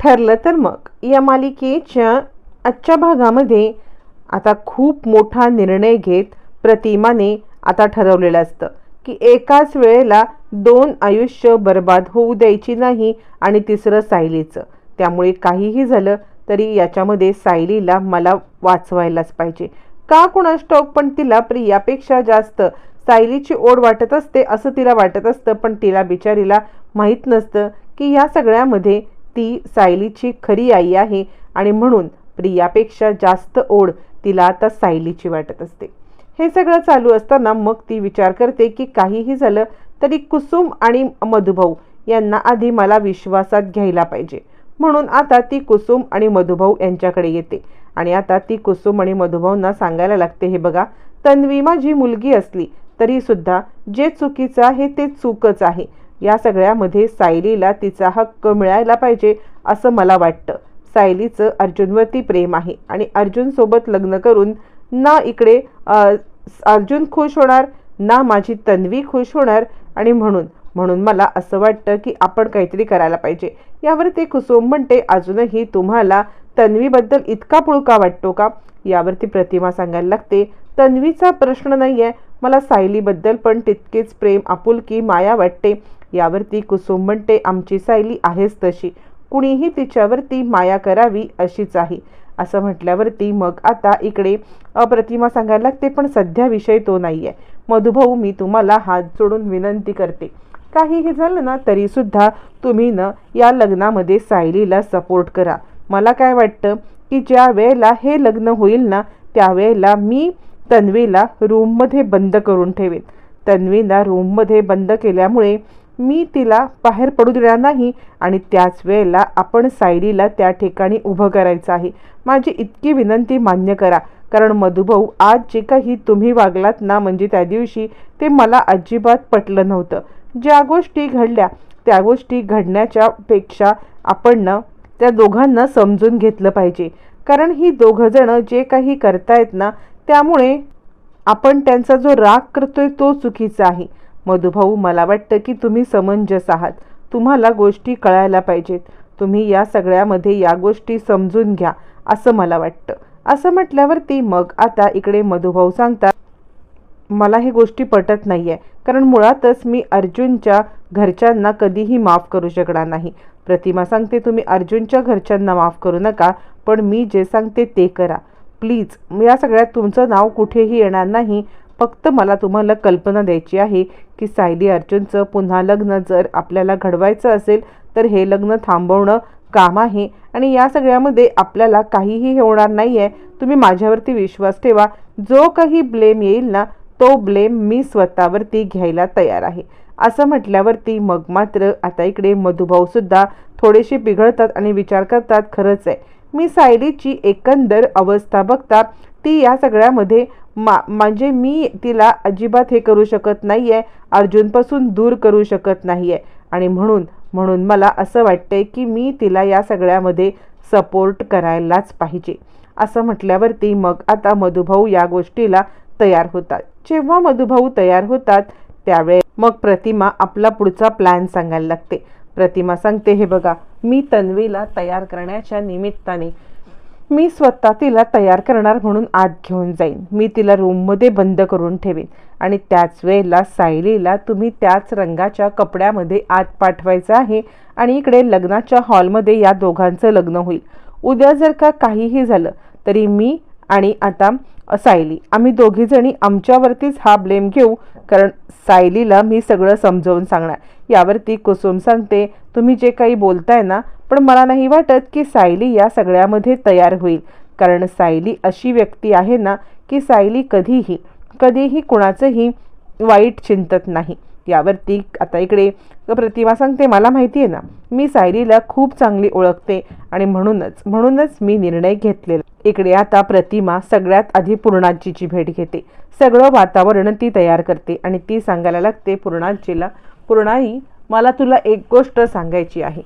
ठरलं तर मग. या मालिकेच्या आजच्या भागामध्ये आता खूप मोठा निर्णय घेत प्रतिमाने आता ठरवलेलं असतं की एकाच वेळेला दोन आयुष्य बर्बाद होऊ द्यायची नाही आणि तिसरं सायलीचं. त्यामुळे काहीही झालं तरी याच्यामध्ये सायलीला मला वाचवायलाच पाहिजे. का कुणास ठाऊक पण तिला प्रियापेक्षा जास्त सायलीची ओढ वाटत असते असं तिला वाटत असतं पण तिला बिचारीला माहीत नसतं की ह्या सगळ्यामध्ये ती सायलीची खरी आई आहे आणि म्हणून प्रियापेक्षा जास्त ओढ तिला आता सायलीची वाटत असते. हे सगळं चालू असताना मग ती विचार करते की काहीही झालं तरी कुसुम आणि मधुभाऊ यांना आधी मला विश्वासात घ्यायला पाहिजे. म्हणून आता ती कुसुम आणि मधुभाऊ यांच्याकडे येते आणि आता ती कुसुम आणि मधुभाऊंना सांगायला लागते हे बघा तन्वी माझी मुलगी असली तरीसुद्धा जे चुकीचं आहे ते चूकच आहे. या सगळ्यामध्ये सायलीला तिचा हक्क मिळायला पाहिजे असं मला वाटतं. सायलीचं अर्जुनवरती प्रेम आहे आणि अर्जुनसोबत लग्न करून ना इकडे अर्जुन खुश होणार ना माझी तन्वी खुश होणार आणि म्हणून म्हणून मला असं वाटतं की आपण काहीतरी करायला पाहिजे. यावर ते कुसुम म्हणते अजूनही तुम्हाला तन्वीबद्दल इतका पुळका वाटतो का? यावरती प्रतिमा सांगायला लागते तन्वीचा प्रश्न नाही आहे मला सायलीबद्दल पण तितकेच प्रेम आपुलकी माया वाटते. यावरती कुसुम म्हणते आमची सायली आहेच तशी. कुणीही तिच्यावरती माया करावी अशीच आहे. असं म्हटल्यावरती मग आता इकडे अप्रतिमा सांगायला लागते पण सध्या विषय तो नाही आहे मधुभाऊ मी तुम्हाला हात जोडून विनंती करते. काहीही झालं ना तरीसुद्धा तुम्ही न या लग्नामध्ये सायलीला सपोर्ट करा. मला काय वाटतं की ज्या वेळेला हे लग्न होईल ना त्यावेळेला मी तन्वीला रूममध्ये बंद करून ठेवेन. तन्वीला रूममध्ये बंद केल्यामुळे मी तिला बाहेर पडू देणार नाही आणि त्याच वेळेला आपण सायलीला त्या ठिकाणी उभं करायचं आहे. माझी इतकी विनंती मान्य करा कारण मधुभाऊ आज जे काही तुम्ही वागलात ना म्हणजे त्या दिवशी ते मला अजिबात पटलं नव्हतं. ज्या गोष्टी घडल्या त्या गोष्टी घडण्याच्या पेक्षा आपण ना त्या दोघांना समजून घेतलं पाहिजे. कारण ही दोघंजणं जे काही करतायत ना त्यामुळे आपण त्यांचा जो राग करतोय तो चुकीचा आहे. मधुभाऊ मला वाटतं की तुम्ही समंजस आहात. तुम्हाला गोष्टी कळायला पाहिजेत. तुम्ही या सगळ्यामध्ये या गोष्टी समजून घ्या असं मला वाटतं. असं म्हटल्यावरती मग आता इकडे मधुभाऊ सांगतात मला ही गोष्टी पटत नाही आहे कारण मुळातच मी अर्जुनच्या घरच्यांना कधीही माफ करू शकणार नाही. प्रतिमा सांगते तुम्ही अर्जुनच्या घरच्यांना माफ करू नका पण मी जे सांगते ते करा. प्लीज या सगळ्यात तुमचं नाव कुठेही येणार नाही. फक्त मला तुम्हाला कल्पना द्यायची आहे की सायली अर्जुनचं पुन्हा लग्न जर आपल्याला घडवायचं असेल तर हे लग्न थांबवणं काम आहे. आणि या सगळ्यामध्ये आपल्याला काहीही होणार नाही आहे तुम्ही माझ्यावरती विश्वास ठेवा. जो काही ब्लेम येईल ना तो ब्लेम मी स्वतःवरती घ्यायला तयार आहे. असं म्हटल्यावरती मग मात्र आता इकडे मधुभाऊसुद्धा थोडेसे बिघडतात आणि विचार करतात खरंच आहे. मी सायलीची एकंदर अवस्था बघता ती या सगळ्यामध्ये मा म्हणजे मी तिला अजिबात हे करू शकत नाही आहे अर्जुनपासून दूर करू शकत नाही आहे आणि म्हणून म्हणून मला असं वाटतंय की मी तिला या सगळ्यामध्ये सपोर्ट करायलाच पाहिजे. असं म्हटल्यावरती मग आता मधुभाऊ या गोष्टीला तयार होतात. जेव्हा मधुभाऊ तयार होतात त्यावेळेस मग प्रतिमा आपला पुढचा प्लॅन सांगायला लागते. प्रतिमा सांगते हे बघा मी तन्वीला तयार करण्याच्या निमित्ताने मी स्वतः तिला तयार करणार म्हणून आत घेऊन जाईन. मी तिला रूममध्ये बंद करून ठेवेन आणि त्याच वेळेला सायलीला तुम्ही त्याच रंगाच्या कपड्यामध्ये आत पाठवायचं आहे आणि इकडे लग्नाच्या हॉलमध्ये या दोघांचं लग्न होईल. उद्या जर का काहीही झालं तरी मी आणि आता सायली. आम्ही दोघीजणी आमच्यावरतीच हा ब्लेम घेऊ कारण सायलीला मी सगळं समजावून सांगणार. यावरती कुसुम सांगते तुम्ही जे काही बोलताय ना पण मला नाही वाटत की सायली या सगळ्यामध्ये तयार होईल. कारण सायली अशी व्यक्ती आहे ना की सायली कधीही कधीही कुणाचंही वाईट चिंतत नाही. यावरती आता इकडे प्रतिमा सांगते मला माहिती आहे ना मी सायलीला खूप चांगली ओळखते आणि म्हणूनच म्हणूनच मी निर्णय घेतलेला इकडे आता प्रतिमा सगळ्यात आधी पूर्णाजीची भेट घेते. सगळं वातावरण ती तयार करते आणि ती सांगायला लागते पूर्णाजीला पूर्णाई मला तुला एक गोष्ट सांगायची आहे.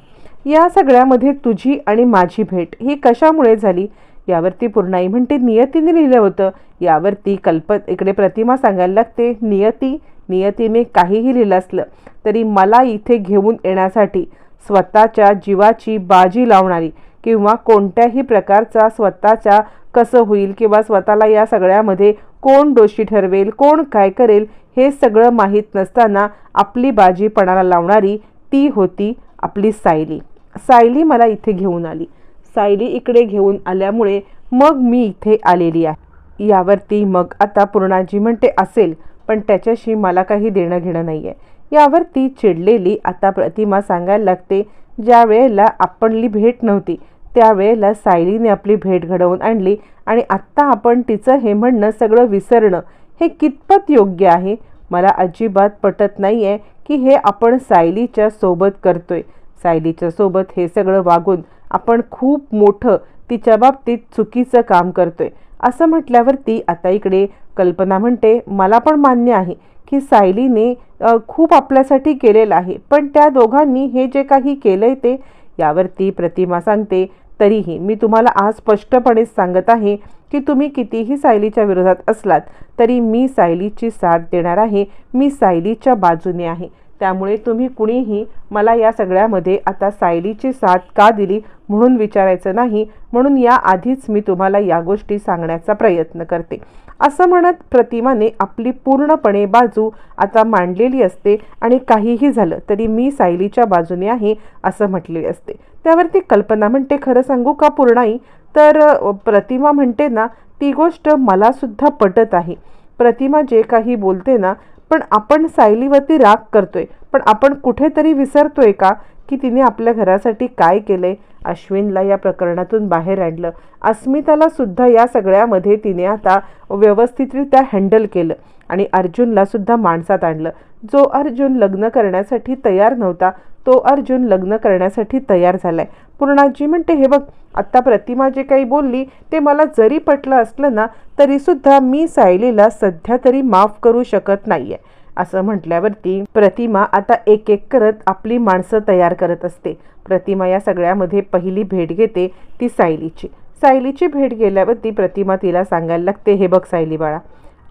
या सगळ्यामध्ये तुझी आणि माझी भेट ही कशामुळे झाली? यावरती पूर्णाई म्हणते नियतीने लिहिलं होतं. यावरती कल्पत इकडे प्रतिमा सांगायला लागते नियती नियतीने काहीही लिहिलं असलं तरी मला इथे घेऊन येण्यासाठी स्वतःच्या जीवाची बाजी लावणारी किंवा कोणत्याही प्रकारचा स्वतःच्या कसं होईल किंवा स्वतःला या सगळ्यामध्ये कोण दोषी ठरवेल कोण काय करेल हे सगळं माहीत नसताना आपली बाजी पणाला लावणारी ती होती आपली सायली. सायली मला इथे घेऊन आली. सायली इकडे घेऊन आल्यामुळे मग मी इथे आलेली आहे. यावरती मग आता पूर्णाजी म्हणते असेल पण त्याच्याशी मला काही देणं घेणं नाही आहे यावरती चिडलेली आता प्रतिमा सांगायला लागते ज्या वेळेला आपणली भेट नव्हती त्यावेळेला सायलीने आपली भेट घडवून आणली आणि आत्ता आपण तिचं हे म्हणणं सगळं विसरणं हे कितपत योग्य आहे? मला अजिबात पटत नाही आहे की हे आपण सायलीच्या सोबत करतोय. सायलीच्या सोबत हे सगळं वागून आपण खूप मोठं तिच्या बाबतीत चुकीचं काम करतोय. असं म्हटल्यावरती आता इकडे कल्पना म्हणते मला पण मान्य आहे की सायलीने खूप आपल्यासाठी केलेलं आहे पण त्या दोघांनी हे जे काही केलंय ते यावरती प्रतिमा सांगते तरीही मी तुम्हाला आज स्पष्टपणे सांगत आहे की तुम्ही कितीही सायलीच्या विरोधात असलात तरी मी सायलीची साथ देणार आहे. मी सायलीच्या बाजूने आहे. त्यामुळे तुम्ही कुणीही मला या सगळ्यामध्ये आता सायलीची साथ का दिली म्हणून विचारायचं नाही म्हणून या आधीच मी तुम्हाला या गोष्टी सांगण्याचा प्रयत्न करते. असं म्हणत प्रतिमाने आपली पूर्णपणे बाजू आता मांडलेली असते आणि काहीही झालं तरी मी सायलीच्या बाजूने आहे असं म्हटलेले असते. त्यावरती कल्पना म्हणते खरं सांगू का पूर्णाई? तर प्रतिमा म्हणते ना ती गोष्ट मलासुद्धा पटत आहे. प्रतिमा जे काही बोलते ना पण आपण सायलीवरती राग करतोय. पण आपण कुठेतरी विसरतोय का की तिने आपल्या घरासाठी काय केले? अश्विनला या प्रकरणातून बाहेर आणलं. अस्मिताला सुद्धा या सगळ्यामध्ये तिने आता व्यवस्थितरित्या हँडल केलं आणि अर्जुनला सुद्धा माणसात आणलं. जो अर्जुन लग्न करण्यासाठी तयार नव्हता तो अर्जुन लग्न करण्यासाठी तयार झालाय. पूर्णाजी म्हणते हे बघ आत्ता प्रतिमा जे काही बोलली ते मला जरी पटलं असलं ना तरीसुद्धा मी सायलीला सध्या तरी माफ करू शकत नाहीये. असं म्हटल्यावरती प्रतिमा आता एक एक करत आपली माणसं तयार करत असते. प्रतिमा या सगळ्यामध्ये पहिली भेट घेते ती सायलीची. सायलीची भेट गेल्यावरती प्रतिमा तिला सांगायला लागते हे बघ सायली बाळा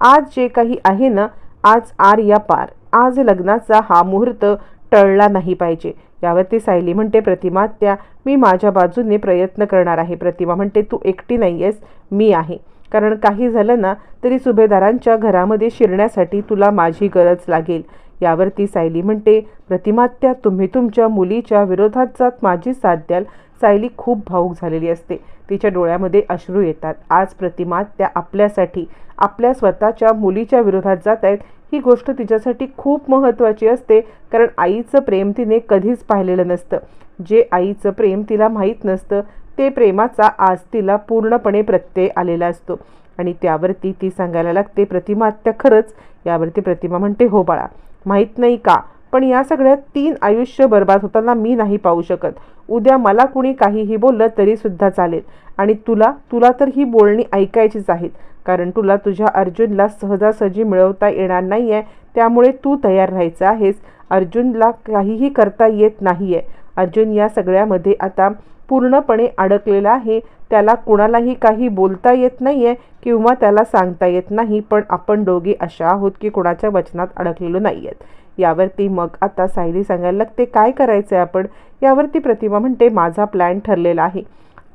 आज जे काही आहे ना आज आर या पार. आज लग्नाचा हा मुहूर्त टळला नाही पाहिजे. यावरती सायली म्हणते प्रतिमा त्या मी माझ्या बाजूने प्रयत्न करणार आहे. प्रतिमा म्हणते तू एकटी नाही आहेस मी आहे. कारण काही झालं ना तरी सुभेदारांच्या घरामध्ये शिरण्यासाठी तुला माझी गरज लागेल. यावरती सायली म्हणते प्रतिमात्या तुम्ही तुमच्या मुलीच्या विरोधात जात माझी साथ द्याल. सायली खूप भाऊक झालेली असते. तिच्या डोळ्यामध्ये अश्रू येतात. आज प्रतिमात्या आपल्यासाठी आपल्या स्वतःच्या मुलीच्या विरोधात जात आहेत. ही गोष्ट तिच्यासाठी खूप महत्त्वाची असते कारण आईचं प्रेम तिने कधीच पाहिलेलं नसतं. जे आईचं प्रेम तिला माहीत नसतं ते प्रेमाचा आज तिला पूर्णपणे प्रत्यय आलेला असतो. आणि त्यावरती ती सांगायला लागते प्रतिमा आत्या खरंच. यावरती प्रतिमा म्हणते हो बाळा माहीत नाही का? पण या सगळ्यात तीन आयुष्य बर्बाद होताना मी नाही पाहू शकत. उद्या मला कुणी काहीही बोललं तरीसुद्धा चालेल. आणि तुला तुला तर ही बोलणी ऐकायचीच आहेत. कारण तुला तुझ्या अर्जुनला सहजासहजी मिळवता येणार नाही आहे त्यामुळे तू तयार राहायचं आहेस. अर्जुनला काहीही करता येत नाही आहे अर्जुन या सगळ्यामध्ये आता पूर्णपणे अडकलेला आहे. त्याला कुणालाही काही बोलता येत नाही आहे किंवा त्याला सांगता येत नाही पण आपण दोघे अशा आहोत की कुणाच्या वचनात अडकलेलो नाही आहेत यावरती मग आता सायली सांगायला लागते काय करायचं आहे आपण? यावरती प्रतिमा म्हणते माझा प्लॅन ठरलेला आहे.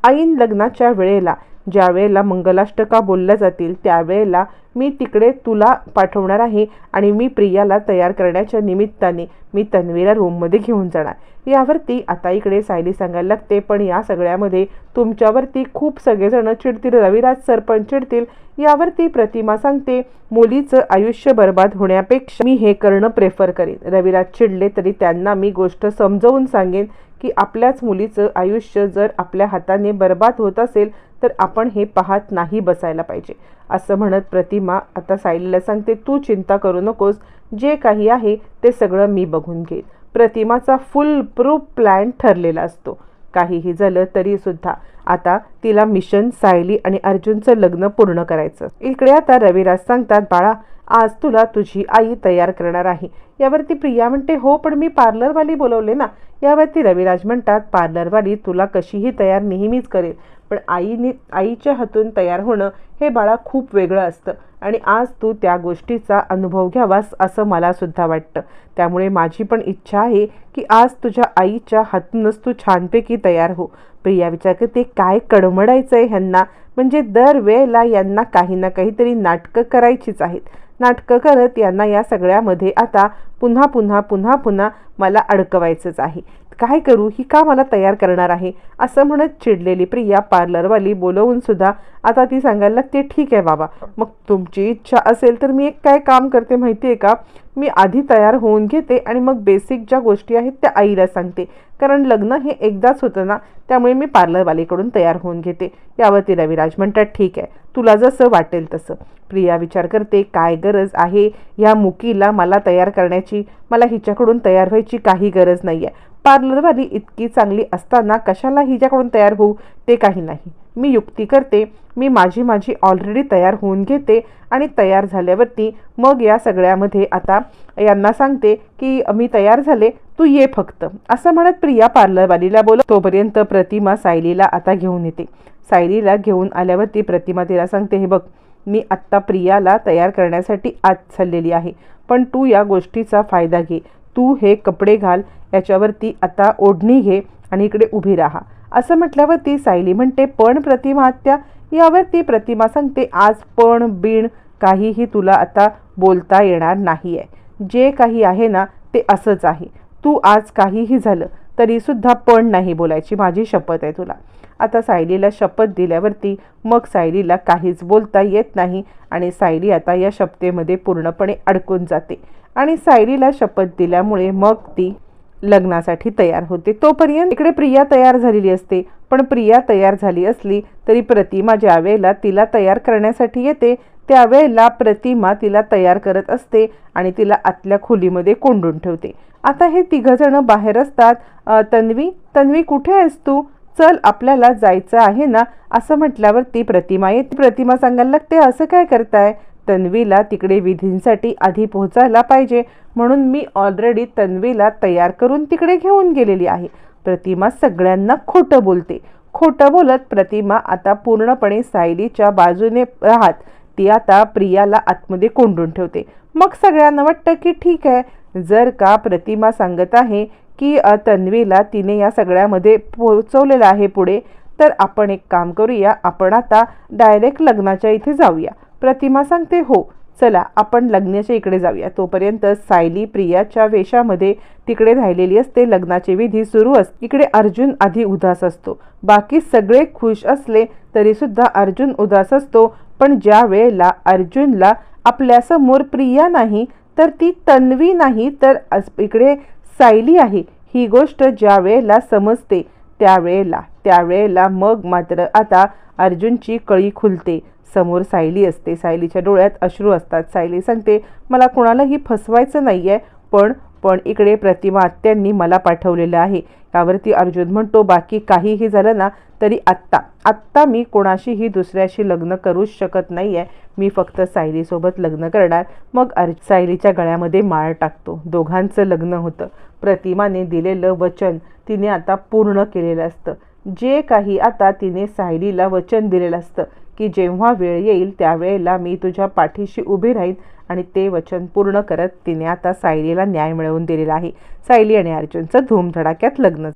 ऐन लग्नाच्या वेळेला ज्या वेळेला मंगलाष्टका बोलल्या जातील त्यावेळेला मी तिकडे तुला पाठवणार आहे आणि मी प्रियाला तयार करण्याच्या निमित्ताने मी तन्वीला रूममध्ये घेऊन जाणार. यावरती आता इकडे सायली सांगायला लागते पण या सगळ्यामध्ये तुमच्यावरती खूप सगळेजणं चिडतील रविराज सरपंच चिडतील. यावरती प्रतिमा सांगते मुलीचं आयुष्य बर्बाद होण्यापेक्षा मी हे करणं प्रेफर करेन. रविराज चिडले तरी त्यांना मी गोष्ट समजवून सांगेन की आपल्याच मुलीचं आयुष्य जर आपल्या हाताने बर्बाद होत असेल तर आपण हे पाहत नाही बसायला पाहिजे. असं म्हणत प्रतिमा आता सायलीला सांगते तू चिंता करू नकोस. जे काही आहे ते सगळं मी बघून घेईन. प्रतिमाचा फुल प्रूफ प्लॅन ठरलेला असतो. काहीही झालं तरीसुद्धा आता तिला मिशन सायली आणि अर्जुनचं लग्न पूर्ण करायचं. इकडे आता रविराज सांगतात बाळा आज तुला तुझी आई तयार करणार आहे. यावरती प्रिया म्हणते हो पण मी पार्लरवाली बोलवले ना. यावरती रविराज म्हणतात पार्लरवाली तुला कशीही तयार नेहमीच करेल. पण आईने आईच्या हातून तयार होणं हे बाळा खूप वेगळं असतं. आणि आज तू त्या गोष्टीचा अनुभव घ्यावास असं मला सुद्धा वाटतं. त्यामुळे माझी पण इच्छा आहे की आज तुझ्या आईच्या हातूनच तू छानपैकी तयार हो. प्रिया विचार करते काय कडमडायचं आहे ह्यांना? म्हणजे दरवेळेला यांना काही ना काहीतरी नाटकं करायचीच आहेत. नाटकं करत यांना या सगळ्यामध्ये आता पुन्हा पुन्हा पुन्हा पुन्हा मला अडकवायचंच आहे. काय करू? ही का मला तयार करणार आहे? असं म्हणत चिडलेली प्रिया पार्लरवाली बोलवून सुद्धा आता ती सांगायला लागते ठीक आहे बाबा मग तुमची इच्छा असेल तर मी एक काय काम करते माहिती आहे का? मी आधी तयार होऊन घेते आणि मग बेसिक ज्या गोष्टी आहेत त्या आईला सांगते. कारण लग्न हे एकदाच होतं ना त्यामुळे मी पार्लरवालीकडून तयार होऊन घेते. यावरती रविराज म्हणतात ठीक आहे तुला जसं वाटेल तसं. प्रिया विचार करते काय गरज आहे? ह्या मुकीला मला तयार करण्याची मला हिच्याकडून तयार व्हायची काही गरज नाही आहे पार्लरवाली इतकी चांगली असताना कशाला हिच्याकडून तयार होऊ ते काही नाही. मी युक्ती करते मी माझी माझी ऑलरेडी तयार होऊन घेते आणि तयार झाल्यावरती मग या सगळ्यामध्ये आता यांना सांगते की मी तयार झाले तू ये फक्त. असं म्हणत प्रिया पार्लरवालीला बोल तोपर्यंत प्रतिमा सायलीला आता घेऊन येते. सायलीला घेऊन आल्यावरती प्रतिमा तिला सांगते हे बघ मी आत्ता प्रियाला तयार करण्यासाठी आत चाललेली आहे पण तू या गोष्टीचा फायदा घे. तू हे कपडे घाल याच्यावरती आता ओढणी घे आणि इकडे उभी राहा. असं म्हटल्यावरती सायली म्हणते पण प्रतिमा आत्या यावरती प्रतिमा सांगते आज पण बिण काहीही तुला आता बोलता येणार नाही आहे जे काही आहे ना ते असंच आहे. तू आज काहीही झालं तरीसुद्धा पण नाही बोलायची माझी शपथ आहे तुला. आता सायलीला शपथ दिल्यावरती मग सायलीला काहीच बोलता येत नाही आणि सायली आता या शपथेमध्ये पूर्णपणे अडकून जाते. आणि सायलीला शपथ दिल्यामुळे मग ती लग्नासाठी तयार होते. तोपर्यंत इकडे प्रिया तयार झालेली असते. पण प्रिया तयार झाली असली तरी प्रतिमा ज्या वेळेला तिला तयार करण्यासाठी येते त्यावेळेला प्रतिमा तिला तयार करत असते आणि तिला आतल्या खोलीमध्ये कोंडून ठेवते. आता हे जण बाहेर असतात. तन्वी तन्वी कुठे आहेस तू? चल आपल्याला जायचं आहे ना? असं म्हटल्यावर ती प्रतिमा येते. प्रतिमा सांगायला लागते असं काय करताय? तन्वीला तिकडे विधींसाठी आधी पोहोचायला पाहिजे. म्हणून मी ऑलरेडी तन्वीला तयार करून तिकडे घेऊन गेलेली आहे. प्रतिमा सगळ्यांना खोटं बोलते. खोटं बोलत प्रतिमा आता पूर्णपणे सायलीच्या बाजूने राहत. ती आता प्रियाला आतमध्ये कोंडून ठेवते. मग सगळ्यांना वाटतं की ठीक आहे. जर का प्रतिमा सांगत आहे की तन्वीला तिने या सगळ्यामध्ये पोहोचवलेलं आहे पुढे तर आपण एक काम करूया. आपण आता डायरेक्ट लग्नाच्या इथे जाऊया. प्रतिमा सांगते हो चला आपण लग्नाच्या इकडे जाऊया. तोपर्यंत सायली प्रियाच्या वेशामध्ये तिकडे राहिलेली असते. लग्नाचे विधी सुरू अस इकडे अर्जुन आधी उदास असतो. बाकी सगळे खुश असले तरीसुद्धा अर्जुन उदास असतो. पण ज्या वेळेला अर्जुनला आपल्यासमोर प्रिया नाही तर ती तन्वी नाही तर इकडे सायली आहे. ही गोष्ट ज्या वेळेला समजते त्यावेळेला त्यावेळेला मग मात्र आता अर्जुनची कळी खुलते. समोर सायली असते. सायलीच्या डोळ्यात अश्रू असतात. सायली सांगते मला कुणालाही फसवायचं नाही आहे पण पण इकडे प्रतिमा आत्यांनी मला पाठवलेलं आहे. त्यावरती अर्जुन म्हणतो बाकी काहीही झालं ना तरी आत्ता आत्ता मी कोणाशीही दुसऱ्याशी लग्न करूच शकत नाही आहे मी फक्त सायलीसोबत लग्न करणार. मग अर् सायलीच्या गळ्यामध्ये माळ टाकतो. दोघांचं लग्न होतं. प्रतिमाने दिलेलं वचन तिने आता पूर्ण केलेलं असतं. जे काही आता तिने सायलीला वचन दिलेलं असतं की जेव्हा वेळ येईल त्यावेळेला मी तुझ्या पाठीशी उभी राहीन आणि ते वचन पूर्ण करत तिने आता सायलीला न्याय मिळवून दिलेला आहे. सायली आणि अर्जुनचं धूमधडाक्यात लग्न